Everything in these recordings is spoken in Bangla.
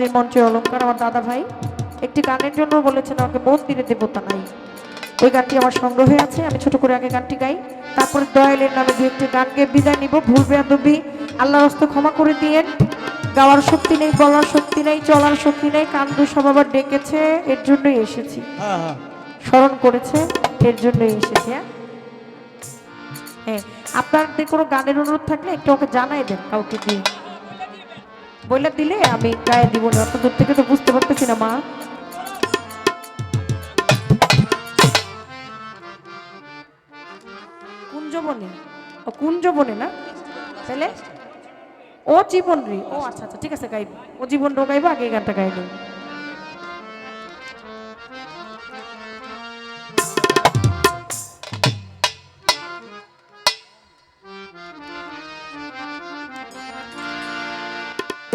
যে মঞ্চে অলঙ্কার আমার দাদা ভাই। একটি গানের জন্য বলেছেন আমাকে মন্দিরে দেবতা নাই। ওই গানটি আমার সংগ্রহে আছে আমি ছোট করে আগে গানটি গাই। তারপরে দয়ালের নামে দু একটি গান গিয়ে বিদায় নিব। ভুল বেয়াদবি আল্লাহর হস্তে ক্ষমা করে দিয়েন। গাওয়ার শক্তি নেই বলার শক্তি নেই চলার শক্তি নেই। কান্দু সব আবার ডেকেছে এর জন্যই এসেছি। হ্যাঁ হ্যাঁ। স্মরণ করেছে এর জন্যই এসেছি হ্যাঁ? হ্যাঁ আপনাদের কোনো গানের অনুরোধ থাকলে একটু ওকে জানাই দেন কাউকে দিয়ে। বলে দিলে আমি গায়ে দিব না অত দূর থেকে তো বুঝতে পারতেছি না, মা। কুঞ্জবনে ও কুঞ্জবনে না? তাহলে? ও জীবন রে। ও আচ্ছা আচ্ছা ঠিক আছে, গাইব। ও জীবন গাইব আগে এই গানটা গাইব।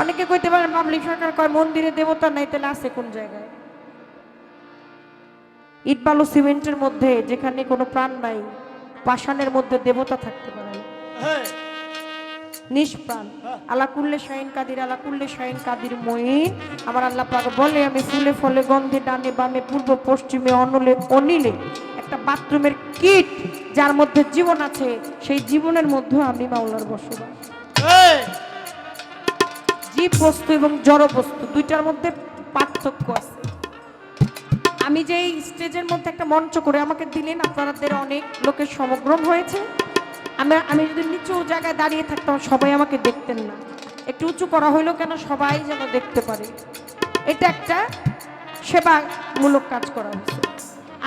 অনেকে কইতে পারেন পাবলিক সরকার কয় মন্দিরে দেবতা নাই তাহলে আছে কোন জায়গায়? ইট বালু সিমেন্টের মধ্যে যেখানে কোনো প্রাণ নাই পাষাণের মধ্যে দেবতা থাকতে পারে। হ্যাঁ। নিষ্প্রাণ। আল্লাহ কুল্লে শাহিন কাদির আল্লাহ কুল্লে শাহিন কাদির মহিন। আমার আল্লাহ পাক বলে আমি ফুলে ফলে গন্ধে ডানে বামে পূর্ব পশ্চিমে অনলে অনিলে একটা বাথরুমের কিট যার মধ্যে জীবন আছে সেই জীবনের মধ্যে আমি মাওলার বসবাস। জীব বস্তু এবং জড় বস্তু, দুইটার মধ্যে পার্থক্য আছে। আমি যে স্টেজের মধ্যে একটা মঞ্চ করে আমাকে দিলেন, আপনাদের অনেক লোকের সমগ্রম হয়েছে। আমি আমি যদি নিচু জায়গায় দাঁড়িয়ে থাকতাম, সবাই আমাকে দেখতেন না। একটু উঁচু করা হইল কেন সবাই যেন দেখতে পারে। এটা একটা সেবামূলক কাজ করা হয়েছে।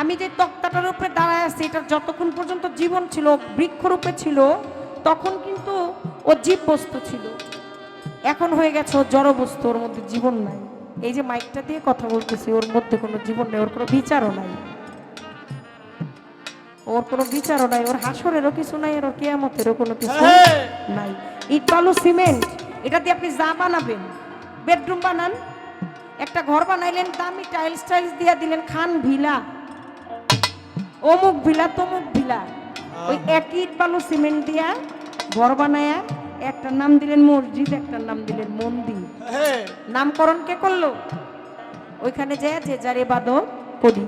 আমি যে তক্তাটার উপরে দাঁড়ায় আছি এটা যতক্ষণ পর্যন্ত জীবন ছিল, বৃক্ষরূপে ছিল, তখন কিন্তু ও জীব বস্তু ছিল। এখন হয়ে গেছে ও জড় বস্তু ওর মধ্যে জীবন নাই। এই যে মাইকটা দিয়ে কথা বলতেছি ওর মধ্যে কোনো জীবন নেই ওর কোনো বিচারও নাই। ওর কোনো বিচারও নাই ওর হাসরেরও কিছু নাই ওর কেয়ামতেরও কোনো কিছু হ্যাঁ। নাই। ইট বালু সিমেন্ট এটা দিয়ে আপনি যা বানাবেন। বেডরুম বানান একটা ঘর বানাইলেন দামি টাইলস টাইলস দিয়ে দিলেন খান ভিলা। অমুক ভিলা তমুক ভিলা। ওই একই ইট বালু সিমেন্ট দিয়া ঘর বানায়া একটা নাম দিলেন মসজিদ একটা নাম দিলেন মন্দির। হ্যাঁ। নামকরণ কে করল? ওইখানে যায় যে যার এবাদত করি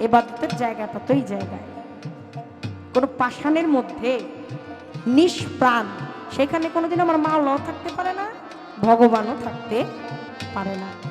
এবাদতের জায়গাটা তো এই জায়গায়। কোনো পাষাণের মধ্যে নিষ্প্রাণ সেখানে কোনোদিন আমার মা মাওলাও থাকতে পারে না ভগবানও থাকতে পারে না।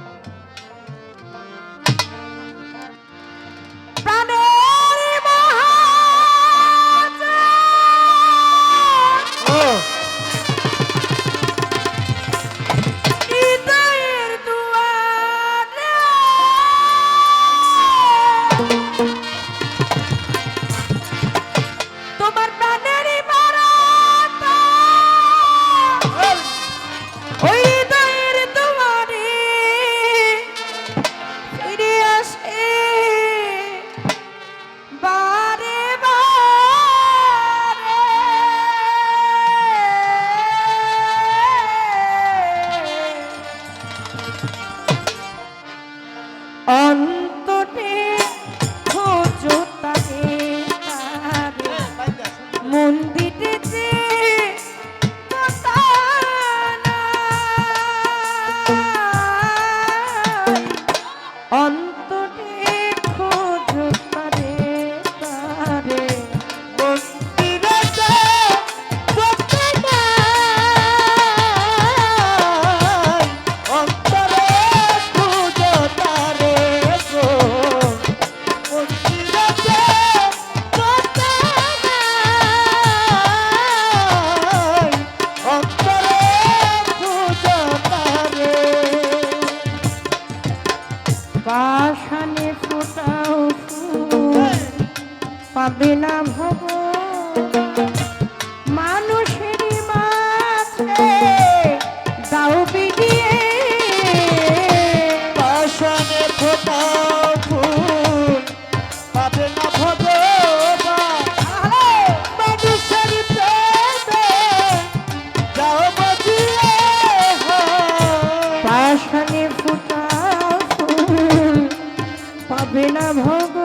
बिना भोग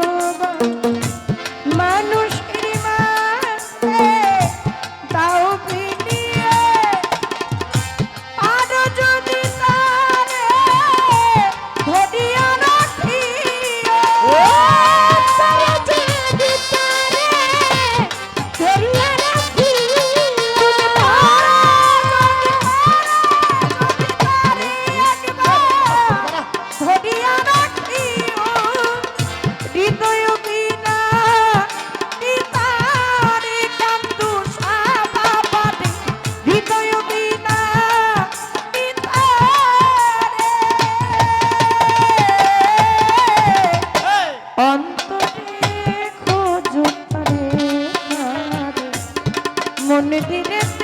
মন দিলে